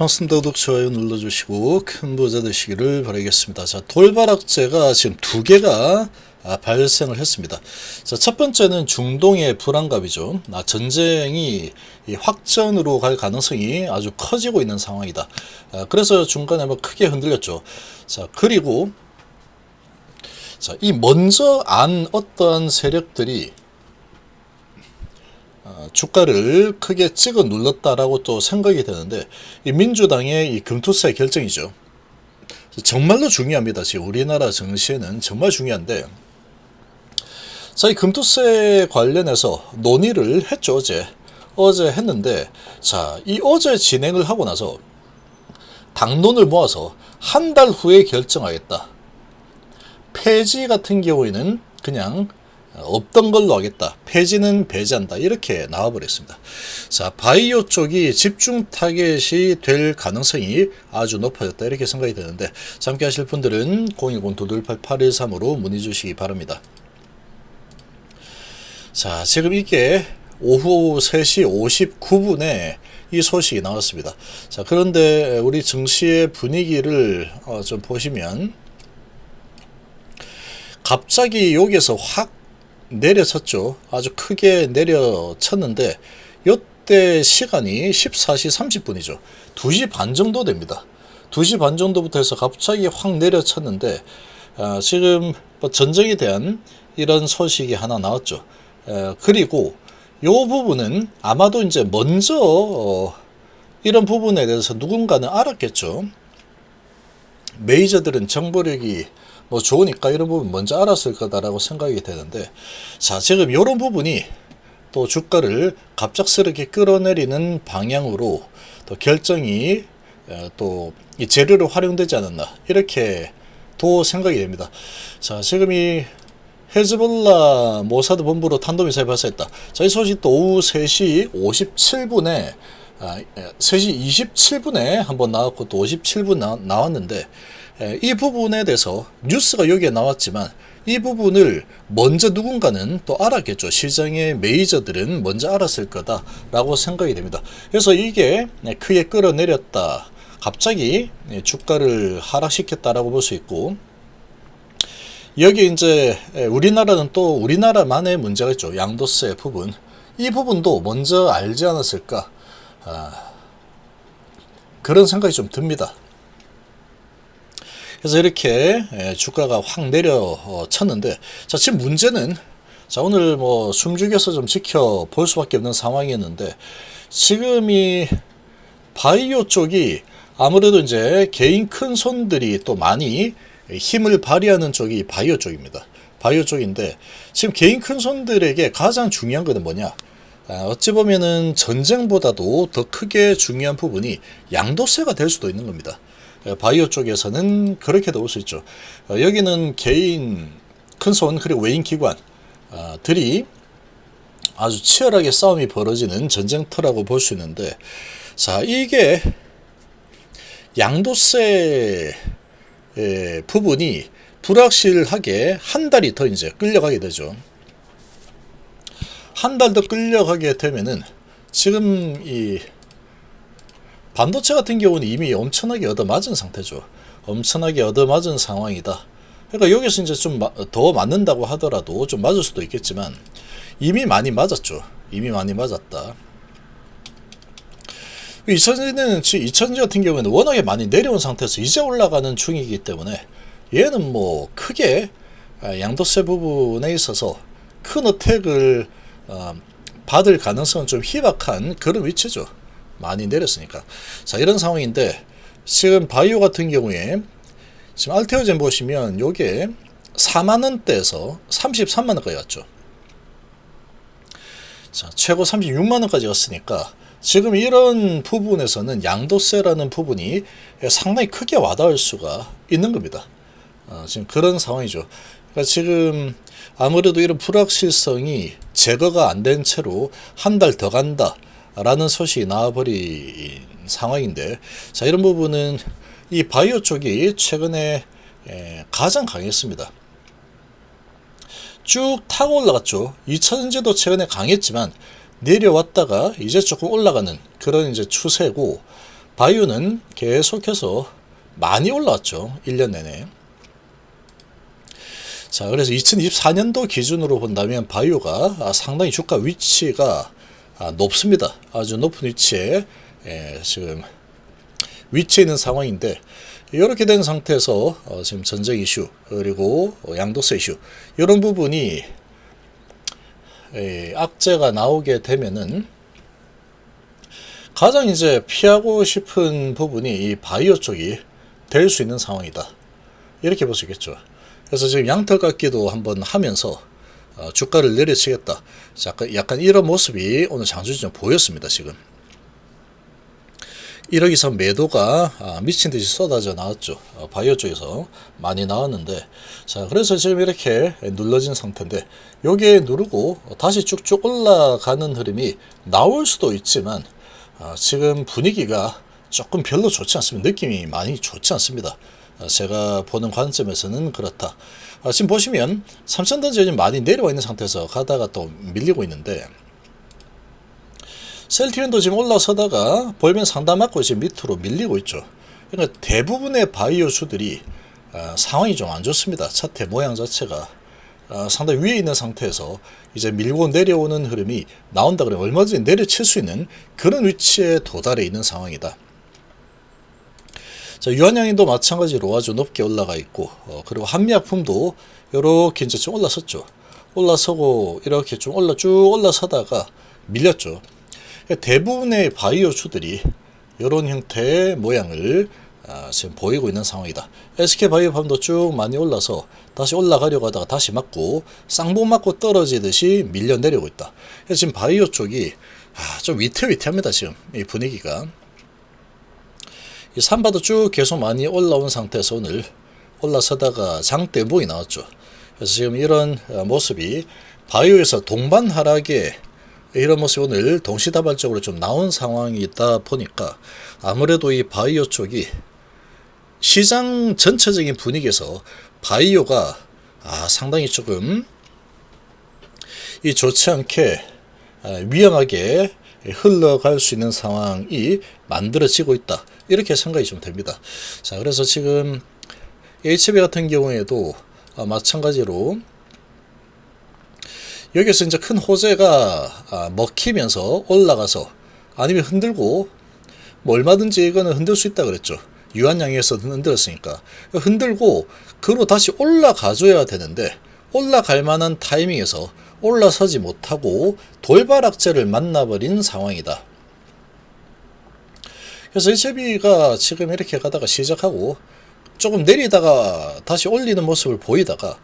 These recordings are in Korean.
반갑습니다. 구독, 좋아요 눌러주시고 큰 부자 되시기를 바라겠습니다. 자, 돌발악재가 지금 두 개가 아, 발생을 했습니다. 자, 첫 번째는 중동의 불안감이죠. 아, 전쟁이 이 확전으로 갈 가능성이 아주 커지고 있는 상황이다. 아, 그래서 중간에 뭐 크게 흔들렸죠. 자, 그리고 자, 이 먼저 안 어떠한 세력들이 어, 주가를 크게 찍어 눌렀다라고 또 생각이 되는데 이 민주당의 이 금투세 결정이죠. 정말로 중요합니다. 지금 우리나라 정시에는 정말 중요한데 자, 이 금투세 관련해서 논의를 했죠, 어제. 어제 했는데 자, 이 어제 진행을 하고 나서 당론을 모아서 한 달 후에 결정하겠다. 폐지 같은 경우에는 그냥 없던 걸로 하겠다. 폐지는 배제한다. 이렇게 나와버렸습니다. 자, 바이오 쪽이 집중 타겟이 될 가능성이 아주 높아졌다. 이렇게 생각이 되는데, 자, 함께 하실 분들은 010-228-8113으로 문의 주시기 바랍니다. 자, 지금 이게 오후 3시 59분에 이 소식이 나왔습니다. 자, 그런데 우리 증시의 분위기를 어, 좀 보시면, 갑자기 여기에서 확 내려쳤죠. 아주 크게 내려쳤는데 이때 시간이 14시 30분이죠. 2시 반 정도 됩니다. 2시 반 정도부터 해서 갑자기 확 내려쳤는데 어, 지금 뭐 전쟁에 대한 이런 소식이 하나 나왔죠. 에, 그리고 이 부분은 아마도 이제 먼저 어, 이런 부분에 대해서 누군가는 알았겠죠. 메이저들은 정보력이 뭐 좋으니까 이런 부분 먼저 알았을 거다라고 생각이 되는데 자 지금 이런 부분이 또 주가를 갑작스럽게 끌어내리는 방향으로 또 결정이 또 이 재료로 활용되지 않았나 이렇게 또 생각이 됩니다. 자 지금 이 헤즈볼라 모사드 본부로 탄도미사일 발사했다. 자, 이 소식도 오후 3시 57분에 아, 3시 27분에 한번 나왔고 또 57분 나, 나왔는데 에, 이 부분에 대해서 뉴스가 여기에 나왔지만 이 부분을 먼저 누군가는 또 알았겠죠. 시장의 메이저들은 먼저 알았을 거다라고 생각이 됩니다. 그래서 이게 크게 끌어내렸다. 갑자기 주가를 하락시켰다라고 볼 수 있고 여기 이제 우리나라는 또 우리나라만의 문제가 있죠. 양도세 부분. 이 부분도 먼저 알지 않았을까. 아, 그런 생각이 좀 듭니다. 그래서 이렇게 주가가 확 내려쳤는데, 자, 지금 문제는, 자, 오늘 뭐 숨죽여서 좀 지켜볼 수밖에 없는 상황이었는데, 지금 이 바이오 쪽이 아무래도 이제 개인 큰 손들이 또 많이 힘을 발휘하는 쪽이 바이오 쪽입니다. 바이오 쪽인데, 지금 개인 큰 손들에게 가장 중요한 것은 뭐냐? 아, 어찌 보면은 전쟁보다도 더 크게 중요한 부분이 양도세가 될 수도 있는 겁니다. 바이오 쪽에서는 그렇게도 볼수 있죠. 어, 여기는 개인 큰손 그리고 외인 기관들이 아주 치열하게 싸움이 벌어지는 전쟁터라고 볼 수 있는데 자 이게 양도세 부분이 불확실하게 한 달이 더 이제 끌려가게 되죠. 한 달 더 끌려가게 되면은 지금 이 반도체 같은 경우는 이미 엄청나게 얻어맞은 상태죠. 엄청나게 얻어맞은 상황이다. 그러니까 여기서 이제 좀 더 맞는다고 하더라도 좀 맞을 수도 있겠지만 이미 많이 맞았죠. 이미 많이 맞았다. 이천지는 2000지 같은 경우에는 워낙에 많이 내려온 상태에서 이제 올라가는 중이기 때문에 얘는 뭐 크게 양도세 부분에 있어서 큰 어택을 어, 받을 가능성은 좀 희박한 그런 위치죠. 많이 내렸으니까. 자, 이런 상황인데 지금 바이오 같은 경우에 지금 알테오젠 보시면 요게 4만 원대에서 33만 원까지 왔죠. 자, 최고 36만 원까지 갔으니까 지금 이런 부분에서는 양도세라는 부분이 상당히 크게 와닿을 수가 있는 겁니다. 어, 지금 그런 상황이죠. 그러니까 지금 아무래도 이런 불확실성이 제거가 안 된 채로 한 달 더 간다. 라는 소식이 나와버린 상황인데, 자, 이런 부분은 이 바이오 쪽이 최근에 가장 강했습니다. 쭉 타고 올라갔죠. 2000년제도 최근에 강했지만 내려왔다가 이제 조금 올라가는 그런 이제 추세고 바이오는 계속해서 많이 올라왔죠. 1년 내내. 자, 그래서 2024년도 기준으로 본다면 바이오가 아, 상당히 주가 위치가 아, 높습니다. 아주 높은 위치에 예, 지금 위치해 있는 상황인데 이렇게 된 상태에서 어, 지금 전쟁 이슈 그리고 어, 양도세 이슈 이런 부분이 예, 악재가 나오게 되면은 가장 이제 피하고 싶은 부분이 이 바이오 쪽이 될 수 있는 상황이다. 이렇게 볼 수 있겠죠. 그래서 지금 양털 깎기도 한번 하면서 어, 주가를 내려치겠다. 약간, 약간 이런 모습이 오늘 장주전 보였습니다. 지금. 1억 이상 매도가 아, 미친 듯이 쏟아져 나왔죠. 어, 바이오 쪽에서 많이 나왔는데, 자, 그래서 지금 이렇게 눌러진 상태인데, 여기에 누르고 다시 쭉쭉 올라가는 흐름이 나올 수도 있지만, 아, 지금 분위기가 조금 별로 좋지 않습니다. 느낌이 많이 좋지 않습니다. 아, 제가 보는 관점에서는 그렇다. 아, 지금 보시면 삼천단 지금 많이 내려와 있는 상태에서 가다가 또 밀리고 있는데 셀티온도 지금 올라서다가 볼면 상단 맞고 지금 밑으로 밀리고 있죠. 그러니까 대부분의 바이오 수들이 아, 상황이 좀 안 좋습니다. 차트 모양 자체가 아, 상당히 위에 있는 상태에서 이제 밀고 내려오는 흐름이 나온다 그러면 얼마든지 내려칠 수 있는 그런 위치에 도달해 있는 상황이다. 자, 유한양인도 마찬가지로 아주 높게 올라가 있고, 어, 그리고 한미약품도 이렇게 이제 좀 올라섰죠. 올라서고 이렇게 좀 올라 쭉 올라서다가 밀렸죠. 대부분의 바이오주들이 이런 형태의 모양을 아, 지금 보이고 있는 상황이다. SK 바이오팜도 쭉 많이 올라서 다시 올라가려고 하다가 다시 맞고 쌍봉 맞고 떨어지듯이 밀려 내려오고 있다. 지금 바이오 쪽이 아, 좀 위태위태합니다. 지금 이 분위기가. 이 삼바도 쭉 계속 많이 올라온 상태에서 오늘 올라서다가 장대봉이 나왔죠. 그래서 지금 이런 어, 모습이 바이오에서 동반 하락에 이런 모습이 오늘 동시다발적으로 좀 나온 상황이다 보니까 아무래도 이 바이오 쪽이 시장 전체적인 분위기에서 바이오가 아, 상당히 조금 이 좋지 않게 아, 위험하게 흘러갈 수 있는 상황이 만들어지고 있다. 이렇게 생각이 좀 됩니다. 자, 그래서 지금 HB 같은 경우에도 아, 마찬가지로 여기서 이제 큰 호재가 아, 먹히면서 올라가서 아니면 흔들고 뭐 얼마든지 이거는 흔들 수 있다 그랬죠. 유한양에서 흔들었으니까 흔들고 그로 다시 올라가 줘야 되는데 올라갈 만한 타이밍에서 올라서지 못하고 돌발 악재를 만나버린 상황이다. 그래서 HB가 지금 이렇게 가다가 시작하고 조금 내리다가 다시 올리는 모습을 보이다가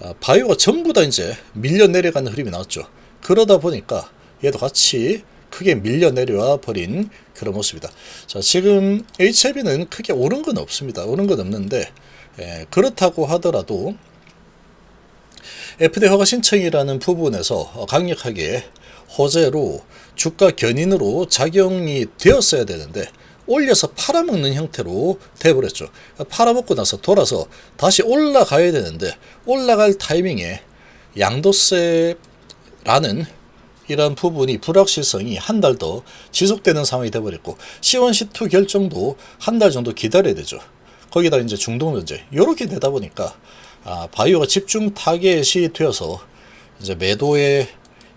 아, 바이오가 전부 다 이제 밀려 내려가는 흐름이 나왔죠. 그러다 보니까 얘도 같이 크게 밀려 내려와 버린 그런 모습이다. 자, 지금 HIB는 크게 오른 건 없습니다. 오른 건 없는데, 에, 그렇다고 하더라도 FDA 허가 신청이라는 부분에서 강력하게 호재로 주가 견인으로 작용이 되었어야 되는데 올려서 팔아먹는 형태로 돼버렸죠. 팔아먹고 나서 돌아서 다시 올라가야 되는데 올라갈 타이밍에 양도세라는 이런 부분이 불확실성이 한 달 더 지속되는 상황이 돼버렸고 C1, C2 결정도 한 달 정도 기다려야 되죠. 거기다 이제 중동 전제 이렇게 되다 보니까 아, 바이오가 집중 타겟이 되어서 이제 매도의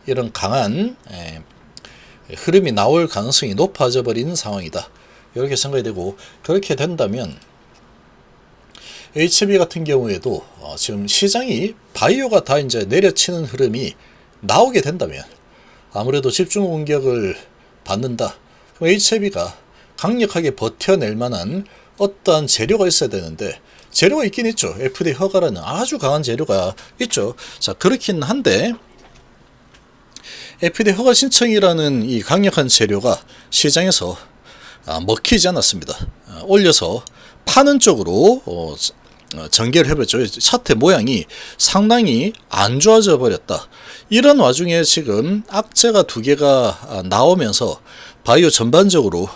이런 강한 에, 흐름이 나올 가능성이 높아져 버리는 상황이다. 이렇게 생각이 되고 그렇게 된다면 HB 같은 경우에도 어, 지금 시장이 바이오가 다 이제 내려치는 흐름이 나오게 된다면 아무래도 집중 공격을 받는다. 그럼 HB가 강력하게 버텨낼 만한 어떠한 재료가 있어야 되는데 재료가 있긴 있죠. FDA 허가라는 아주 강한 재료가 있죠. 자 그렇긴 한데 FDA 허가 신청이라는 이 강력한 재료가 시장에서 아, 먹히지 않았습니다. 아, 올려서 파는 쪽으로 어, 어, 전개를 해버렸죠. 차트 모양이 상당히 안 좋아져 버렸다. 이런 와중에 지금 악재가 두 개가 아, 나오면서 바이오 전반적으로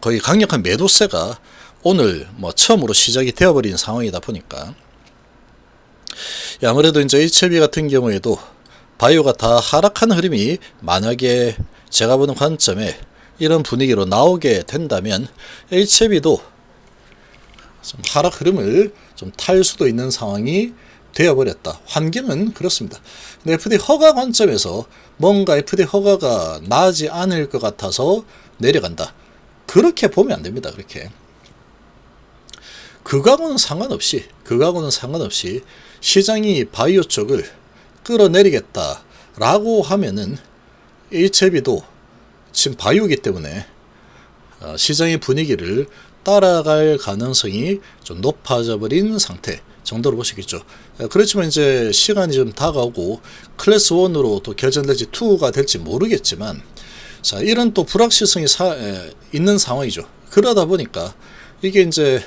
거의 강력한 매도세가 오늘 뭐 처음으로 시작이 되어버린 상황이다 보니까 아무래도 이제 HLB 같은 경우에도 바이오가 다 하락하는 흐름이 만약에 제가 보는 관점에 이런 분위기로 나오게 된다면 HB도 좀 하락 흐름을 좀 탈 수도 있는 상황이 되어버렸다. 환경은 그렇습니다. 근데 FD 허가 관점에서 뭔가 FD 허가가 나지 않을 것 같아서 내려간다. 그렇게 보면 안 됩니다. 그렇게. 그거하고는 상관없이, 그거하고는 상관없이 시장이 바이오 쪽을 끌어내리겠다라고 하면은 HB도 지금 바이오기 때문에 어, 시장의 분위기를 따라갈 가능성이 좀 높아져 버린 상태 정도로 보시겠죠. 어, 그렇지만 이제 시간이 좀 다가오고 클래스 1으로 또 결정될지 2가 될지 모르겠지만 자 이런 또 불확실성이 사- 에, 있는 상황이죠. 그러다 보니까 이게 이제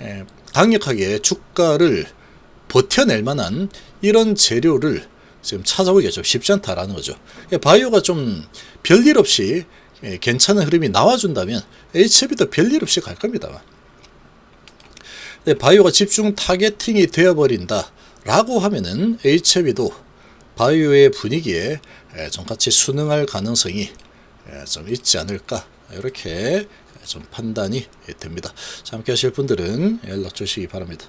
에, 강력하게 주가를 버텨낼 만한 이런 재료를 지금 찾아보기가 좀 쉽지 않다라는 거죠. 예, 바이오가 좀 별일 없이 예, 괜찮은 흐름이 나와준다면 HB도 별일 없이 갈 겁니다. 근데 바이오가 집중 타겟팅이 되어버린다 라고 하면은 HB도 바이오의 분위기에 예, 좀 같이 순응할 가능성이 예, 좀 있지 않을까 이렇게 좀 판단이 됩니다. 자, 함께 하실 분들은 연락 주시기 바랍니다.